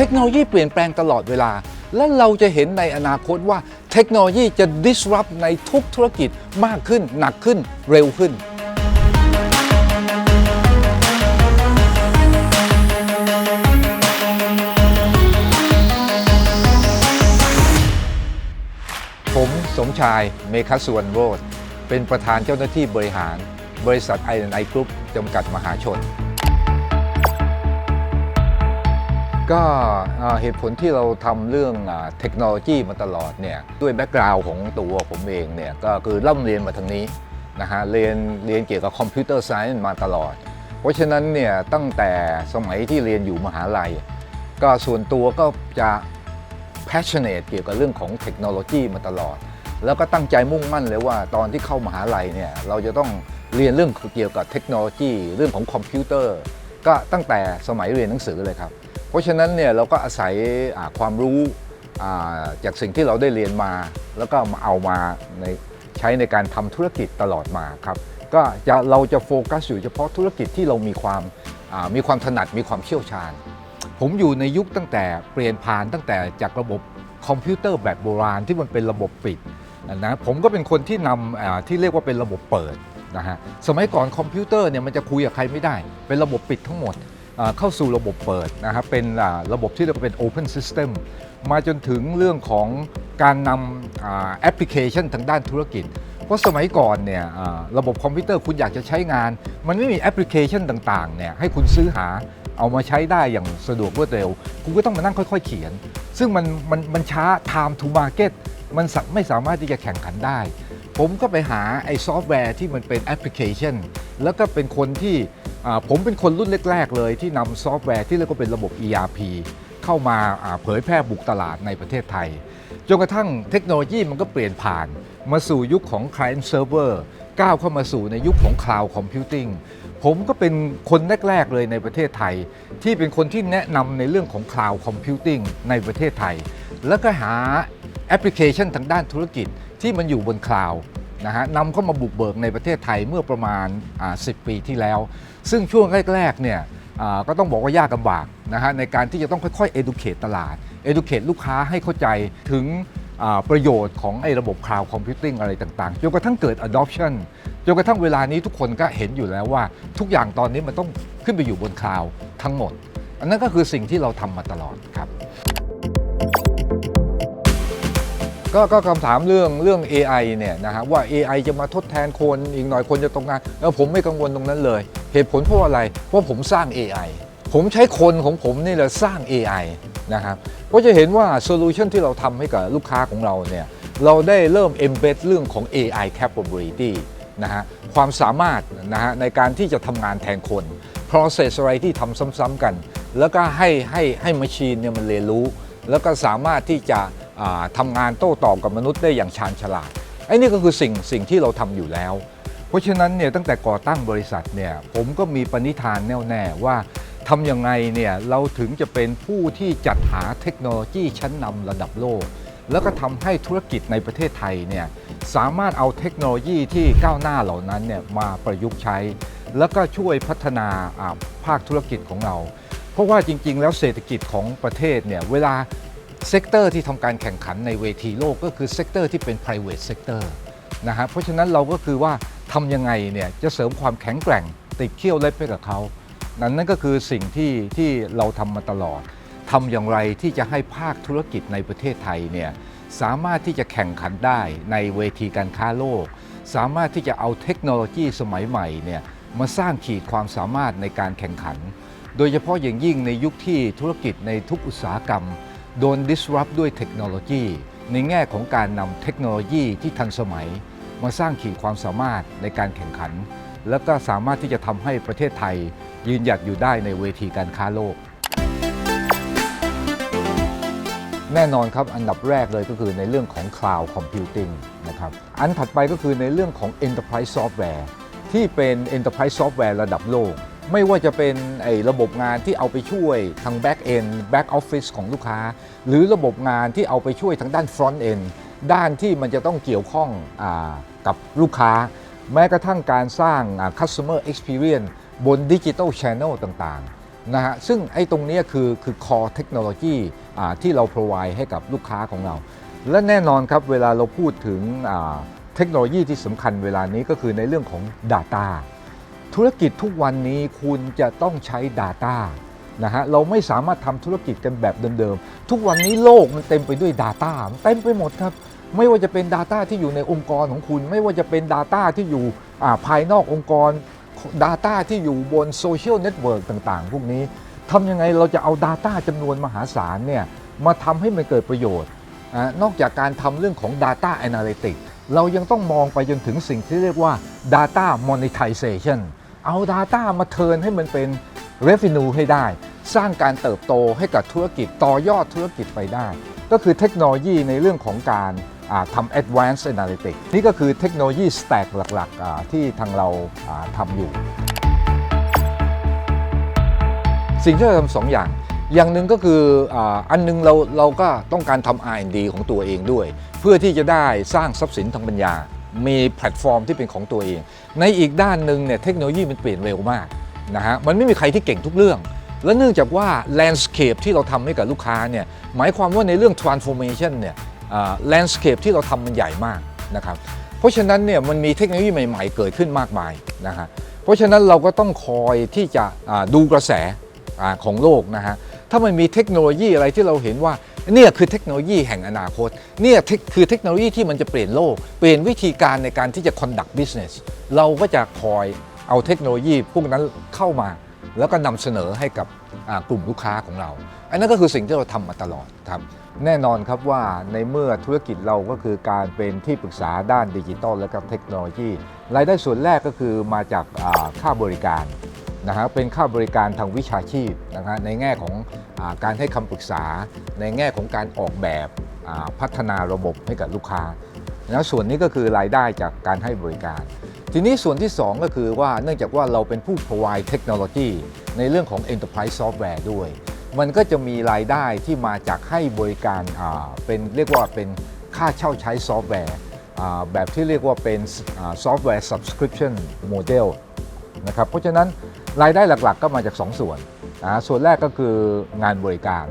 เทคโนโลยีเปลี่ยนแปลงตลอดเวลา และเราจะเห็นในอนาคตว่าเทคโนโลยีจะ disrupt ในทุกธุรกิจมากขึ้น หนักขึ้น เร็วขึ้นผมสมชายเมฆสุวรรณโรธเป็นประธานเจ้าหน้าที่บริหาร บริษัท i อ i Group จำกัดมหาชน ก็เหตุผลที่เราทำเรื่องเทคโนโลยีมาตลอดเนี่ยด้วยแบ็กกราวน์ของตัวผมเองเนี่ยก็คือร่ำเรียนมาทางนี้นะฮะเรียนเรียนเกี่ยวกับคอมพิวเตอร์ไซน์มาตลอด เพราะฉะนั้นเนี่ยตั้งแต่สมัยที่เรียนอยู่มหาลัย ก็ส่วนตัวก็จะ passionate เกี่ยวกับเรื่องของเทคโนโลยีมาตลอด แล้วก็ตั้งใจมุ่งมั่นเลยว่าตอนที่เข้ามหาลัยเนี่ยเราจะต้องเรียนเรื่องเกี่ยวกับเทคโนโลยี เรื่องของคอมพิวเตอร์ ก็ตั้งแต่สมัยเรียนหนังสือเลยครับ เพราะฉะนั้นเนี่ยเราก็อาศัยความรู้จากสิ่งที่เราได้เรียนมา แล้วก็มาเอามาในใช้ในการทำธุรกิจตลอดมาครับก็จะเราจะโฟกัสอยู่เฉพาะธุรกิจที่เรามีความมีความถนัดมีความเชี่ยวชาญ ผมอยู่ในยุคตั้งแต่เปลี่ยนผ่านตั้งแต่จากระบบคอมพิวเตอร์แบบโบราณที่มันเป็นระบบปิดนะผมก็เป็นคนที่นำที่เรียกว่าเป็นระบบเปิดนะฮะสมัยก่อนคอมพิวเตอร์เนี่ยมันจะคุยกับใครไม่ได้ เป็นระบบปิดทั้งหมด เข้าสู่ระบบเปิดนะครับเป็นระบบที่เรียกว่าเป็น Open System มาจนถึงเรื่องของการนำแอปพลิเคชันทางด้านธุรกิจ เพราะสมัยก่อนเนี่ยระบบคอมพิวเตอร์คุณอยากจะใช้งาน มันไม่มีแอปพลิเคชันต่างๆเนี่ยให้คุณซื้อหาเอามาใช้ได้อย่างสะดวกรวดเร็ว คุณก็ต้องมานั่งค่อย ๆ เขียน ซึ่งมันมันมันช้า time to market มันสะไม่สามารถที่จะแข่งขันได้ ผมก็ไปหาไอ้ซอฟต์แวร์ที่มันเป็นแอปพลิเคชัน แล้วก็เป็นคนที่ ผมเป็นคนรุ่นแรกๆเลยที่นำซอฟต์แวร์ที่เรียกว่าเป็นระบบ ERP เข้ามาเผยแพร่บุกตลาดในประเทศไทย จนกระทั่งเทคโนโลยีมันก็เปลี่ยนผ่าน มาสู่ยุคของ Client Server ก้าวเข้ามาสู่ในยุคของ Cloud Computing ผมก็เป็นคนแรก ๆ เลยในประเทศไทย ที่เป็นคนที่แนะนำในเรื่องของ Cloud Computing ในประเทศไทย แล้วก็หาแอปพลิเคชันทางด้านธุรกิจที่มันอยู่บนคลาว นะฮะนำเข้ามาบุกเบิกในประเทศไทยเมื่อประมาณอ่า10 ปีที่แล้ว ซึ่งช่วงแรกๆเนี่ยอ่าก็ต้องบอกว่ายากลำบากนะฮะในการที่จะต้องค่อยๆ educate ตลาด educate ลูกค้าให้เข้าใจถึงอ่าประโยชน์ของไอ้ระบบ cloud computing อะไรต่างๆจนกระทั่งเกิด adoption จนกระทั่งเวลานี้ทุกคนก็เห็นอยู่แล้วว่าทุกอย่างตอนนี้มันต้องขึ้นไปอยู่บนคลาวด์ทั้งหมด อันนั้นก็คือสิ่งที่เราทำมาตลอดครับ ก็ก็คำถามเรื่องเรื่อง AI เนี่ยนะฮะว่า AI จะมาทดแทนคนอีกหน่อยคนจะตกงานแล้วผมไม่กังวลตรงนั้นเลย เหตุผลเพราะอะไร เพราะผมสร้าง AI ผมใช้คนของผมนี่แหละสร้าง AI นะครับก็จะเห็นว่าโซลูชันที่เราทำให้กับลูกค้าของเราเนี่ยเราได้เริ่ม embed เรื่องของ AI capability นะฮะความสามารถนะฮะในการที่จะทำงานแทนคน process อะไรที่ทำซ้ำๆกัน แล้วก็ให้ให้ให้ม c ช i นเนี่ยมันเรียนรู้ แล้วก็สามารถที่จะ ทำงานโต้ตอบกับมนุษย์ได้อย่างชาญฉลาดไอ้นี่ก็คือสิ่งสิ่งที่เราทำอยู่แล้ว เพราะฉะนั้นเนี่ยตั้งแต่ก่อตั้งบริษัทเนี่ยผมก็มีปณิธานแน่วแน่ว่าทำยังไงเนี่ยเราถึงจะเป็นผู้ที่จัดหาเทคโนโลยีชั้นนำระดับโลก แล้วก็ทำให้ธุรกิจในประเทศไทยเนี่ยสามารถเอาเทคโนโลยีที่ก้าวหน้าเหล่านั้นเนี่ยมาประยุกต์ใช้ แล้วก็ช่วยพัฒนาภาคธุรกิจของเรา เพราะว่าจริง ๆ แล้วเศรษฐกิจของประเทศเนี่ยเวลา เซกเตอร์ที่ทำการแข่งขันในเวทีโลกก็คือเซกเตอร์ที่เป็น private sector นะฮะเพราะฉะนั้นเราก็คือว่าทำยังไงเนี่ยจะเสริมความแข็งแกร่ง ติดเขี้ยวเล็บให้กับเขา นั่นนั่นก็คือสิ่งที่ที่เราทำมาตลอดทำอย่างไรที่จะให้ภาคธุรกิจในประเทศไทยเนี่ยสามารถที่จะแข่งขันได้ในเวทีการค้าโลก สามารถที่จะเอาเทคโนโลยีสมัยใหม่เนี่ยมาสร้างขีดความสามารถในการแข่งขัน โดยเฉพาะอย่างยิ่งในยุคที่ธุรกิจในทุกอุตสาหกรรม โดน disrupt ด้วยเทคโนโลยี ในแง่ของการนำเทคโนโลยีที่ทันสมัย มาสร้างขีดความสามารถในการแข่งขัน แล้วก็สามารถที่จะทำให้ประเทศไทย ยืนหยัดอยู่ได้ในเวทีการค้าโลก แน่นอนครับอันดับแรกเลยก็คือในเรื่องของ Cloud Computing นะครับอันถัดไปก็คือในเรื่องของ Enterprise Software ที่เป็น Enterprise Software ระดับโลก ไม่ว่าจะเป็นไอ้ระบบงานที่เอาไปช่วยทาง Back End Back Office ของลูกค้า หรือระบบงานที่เอาไปช่วยทางด้าน Front End ด้านที่มันจะต้องเกี่ยวข้องอกับลูกค้า แม้กระทั่งการสร้าง Customer Experience บน Digital Channel ต่างๆนะฮะซึ่งไอ้ตรงนี้คือคือ core technology อที่เรา provide ให้กับลูกค้าของเรา และแน่นอนครับเวลาเราพูดถึงเทคโนโลยีที่สำคัญเวลานี้ก็คือในเรื่องของ Data ธุรกิจทุกวันนี้คุณจะต้องใช้ Data นะฮะเราไม่สามารถทำธุรกิจกันแบบเดิมๆ ทุกวันนี้โลกมันเต็มไปด้วย Data เต็มไปหมดครับ ไม่ว่าจะเป็น Data ที่อยู่ในองค์กรของคุณ ไม่ว่าจะเป็น Data ที่อยู่อ่าภายนอกองค์กร Data ที่อยู่บนโซเชียลเน็ตเวิร์กต่างๆ พวกนี้ทำยังไงเราจะเอา Data จำนวนมหาศาลเนี่ยมาทำให้มันเกิดประโยชน์ นอกจากการทำเรื่องของ Data Analytics เรายังต้องมองไปจนถึงสิ่งที่เรียกว่า Data Monetization เอา Data มาเทิร์นให้มันเป็น Revenue ให้ได้ สร้างการเติบโตให้กับธุรกิจต่อยอดธุรกิจไปได้ ก็คือเทคโนโลยีในเรื่องของการทำ Advanced Analytics นี่ก็คือเทคโนโลยี Stack หลักๆ ที่ทางเราทำอยู่ สิ่งที่เราทำสองอย่างอย่างหนึ่งก็คืออันหนึงเราเราก็ต้องการทำ R&D ของตัวเองด้วย เพื่อที่จะได้สร้างทรัพย์สินทางปัญญา มีแพลตฟอร์มที่เป็นของตัวเอง ในอีกด้านหนึ่งเนี่ยเทคโนโลยีมันเปลี่ยนเร็วมากนะฮะมันไม่มีใครที่เก่งทุกเรื่อง และเนื่องจากว่า landscape ที่เราทำให้กับลูกค้าเนี่ยหมายความว่าในเรื่อง transformation เนี่ยอ่า landscape ที่เราทำมันใหญ่มากนะครับเพราะฉะนั้นเนี่ยมันมีเทคโนโลยีใหม่ๆ เกิดขึ้นมากมายนะฮะเพราะฉะนั้นเราก็ต้องคอยที่จะดูกระแสของโลกนะฮะถ้ามันมีเทคโนโลยีอะไรที่เราเห็นว่า เนี่ยคือเทคโนโลยีแห่งอนาคตเนี่ยคือเทคโนโลยีที่มันจะเปลี่ยนโลก เปลี่ยนวิธีการในการที่จะ conduct business เราก็จะคอยเอาเทคโนโลยีพวกนั้นเข้ามา แล้วก็นำเสนอให้กับกลุ่มลูกค้าของเรา อันนั้นก็คือสิ่งที่เราทำมาตลอดครับแน่นอนครับว่าในเมื่อธุรกิจเราก็คือการเป็นที่ปรึกษาด้านดิจิทัลและก็เทคโนโลยีรายได้ส่วนแรกก็คือมาจากค่าบริการ นะฮะเป็นค่าบริการทางวิชาชีพนะฮะในแง่ของอการให้คำปรึกษา ในแง่ของการออกแบบพัฒนาระบบให้กับลูกค้านะส่วนนี้ก็คือรายได้จากการให้บริการ ทีนี้ส่วนที่ 2 ก็คือว่าเนื่องจากว่าเราเป็นผู้ provide เทคโนโลยีในเรื่องของ enterprise software ด้วย มันก็จะมีรายได้ที่มาจากให้บริการเป็นเรียกว่าเป็นค่าเช่าใช้ซอฟต์แวร์แบบที่เรียกว่าเป็นซอฟต์แวร์ subscription model นะครับเพราะฉะนั้น รายได้หลักๆ ก็มาจาก 2 ส่วนนะส่วนแรกก็คืองานบริการ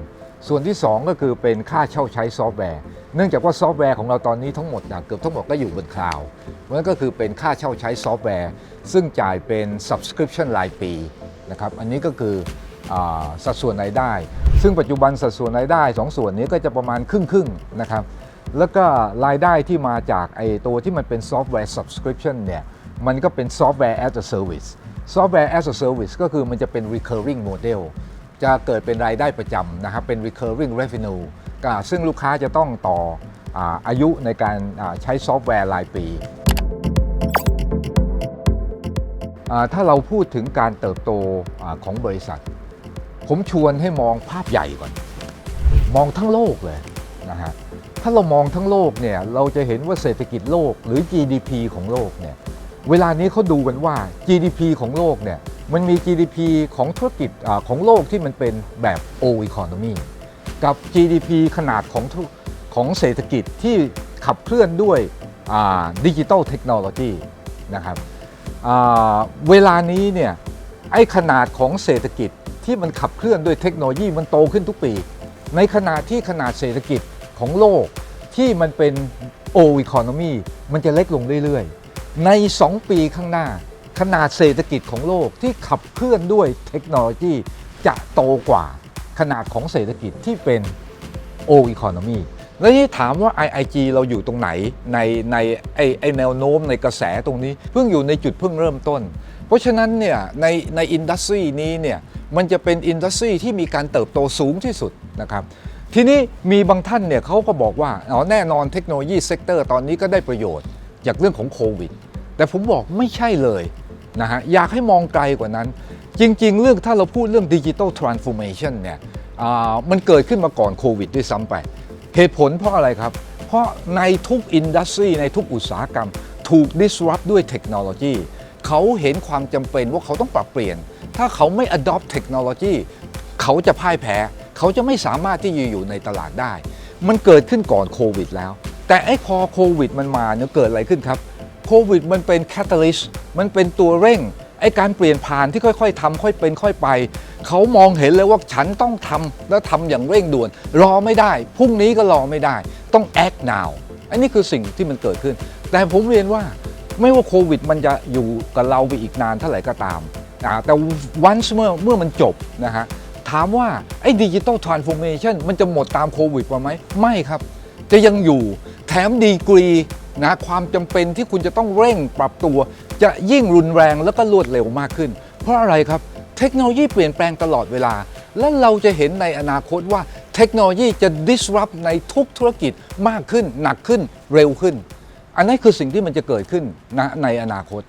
ส่วนที่ 2 ก็คือเป็นค่าเช่าใช้ซอฟต์แวร์ เนื่องจากว่าซอฟต์แวร์ของเราตอนนี้ทั้งหมดนะเกือบทั้งหมดก็อยู่บนคลาวด์เพราะนั้นก็คือเป็นค่าเช่าใช้ซอฟต์แวร์ ซึ่งจ่ายเป็น subscription รายปีนะครับอันนี้ก็คือสัดส่วนรายได้ ซึ่งปัจจุบันสัดส่วนรายได้ 2 ส่วนนี้ก็จะประมาณครึ่งๆนะครับแล้วก็รายได้ที่มาจากไอ้ตัวที่มันเป็นซอฟต์แวร์ subscription เนี่ยมันก็เป็นซอฟต์แวร์ as a service ซอฟต์แวร์ as a service ก็คือมันจะเป็น recurring model จะเกิดเป็นรายได้ประจำนะครับ เป็น recurring revenue กซึ่งลูกค้าจะต้องต่ออาอายุในการใช้ซอฟต์แวร์รายปี ถ้าเราพูดถึงการเติบโตอของบริษัท ผมชวนให้มองภาพใหญ่ก่อน มองทั้งโลกเลยนะฮะ ถ้าเรามองทั้งโลกเนี่ย เราจะเห็นว่าเศรษฐกิจโลกหรือ GDP ของโลกเนี่ย เวลานี้เขาดูกันว่า GDP ของโลกเนี่ยมันมี GDP ของธุรกิจอของโลกที่มันเป็นแบบ O economy กับ GDP ขนาดของของเศรษฐกิจที่ขับเคลื่อนด้วยดิจิ t a ลเทคโนโลยีนะครับเวลานี้เนี่ยไอ้ขนาดของเศรษฐกิจที่มันขับเคลื่อนด้วยเทคโนโลยีมันโตขึ้นทุกปี ในขณะที่ขนาดเศรษฐกิจของโลกที่มันเป็น O economy มันจะเล็กลงเรื่อยๆ ใน 2 ปีข้างหน้า ขนาดเศรษฐกิจของโลกที่ขับเคลื่อนด้วยเทคโนโลยีจะโตกว่าขนาดของเศรษฐกิจที่เป็น O economy แล้วนี่ถามว่า IIG เราอยู่ตรงไหนในในไอไอแนวโน้มในกระแสตรงนี้ เพิ่งอยู่ในจุดเพิ่งเริ่มต้น เพราะฉะนั้นเนี่ยในในอินดัสทรีนี้เนี่ยมันจะเป็นอินดัสทรีที่มีการเติบโตสูงที่สุดนะครับทีนี้มีบางท่านเนี่ยเขาก็บอกว่าอ๋อแน่นอนเทคโนโลยีเซกเตอร์ตอนนี้ก็ได้ประโยชน์จากเรื่องของโควิด แต่ผมบอกไม่ใช่เลยนะฮะอยากให้มองไกลกว่านั้น จริง ๆ เรื่องถ้าเราพูดเรื่องดิจิ t a ลทรานส์ o r m a t i o n เนี่ยมันเกิดขึ้นมาก่อนโควิดด้วยซ้ำไป เหตุผลเพราะอะไรครับ เพราะในทุกอินดัสทรีในทุกอุตสาหกรรม ถูก disrupt ด้วยเทคโนโลยีเขาเห็นความจำเป็นว่าเขาต้องปรับเปลี่ยน ถ้าเขาไม่ adopt เทคโนโลยีเขาจะพ่ายแพ้ เขาจะไม่สามารถที่จะอยู่ในตลาดได้ มันเกิดขึ้นก่อนโควิดแล้ว แต่ไอ้พอโควิดมันมาเนี่ยเกิดอะไรขึ้นครับ โควิดมันเป็น catalyst มันเป็นตัวเร่งไอ้การเปลี่ยนผ่านที่ค่อย ๆทำค่อยเป็นค่อยไป เขามองเห็นเลยว่าฉันต้องทำแล้วทำอย่างเร่งด่วน รอไม่ได้พรุ่งนี้ก็รอไม่ได้ ต้อง act now อันนี้คือสิ่งที่มันเกิดขึ้น แต่ผมเรียนว่าไม่ว่าโควิดมันจะอยู่กับเราไปอีกนานเท่าไหร่ก็ตามแต่วันเมื่อเมื่อมันจบนะฮะถามว่าไอ้ดิจิ t a ลทรานส์ฟอร์เมชันมันจะหมดตามโควิดมาไหมไม่ครับ จะยังอยู่แถมดีกรี นะความจำเป็นที่คุณจะต้องเร่งปรับตัว จะยิ่งรุนแรงแล้วก็รวดเร็วมากขึ้น เพราะอะไรครับ เทคโนโลยีเปลี่ยนแปลงตลอดเวลา และเราจะเห็นในอนาคตว่าเทคโนโลยีจะ disrupt ในทุกธุรกิจมากขึ้น หนักขึ้นเร็วขึ้น อันนั้นคือสิ่งที่มันจะเกิดขึ้นนะในอนาคต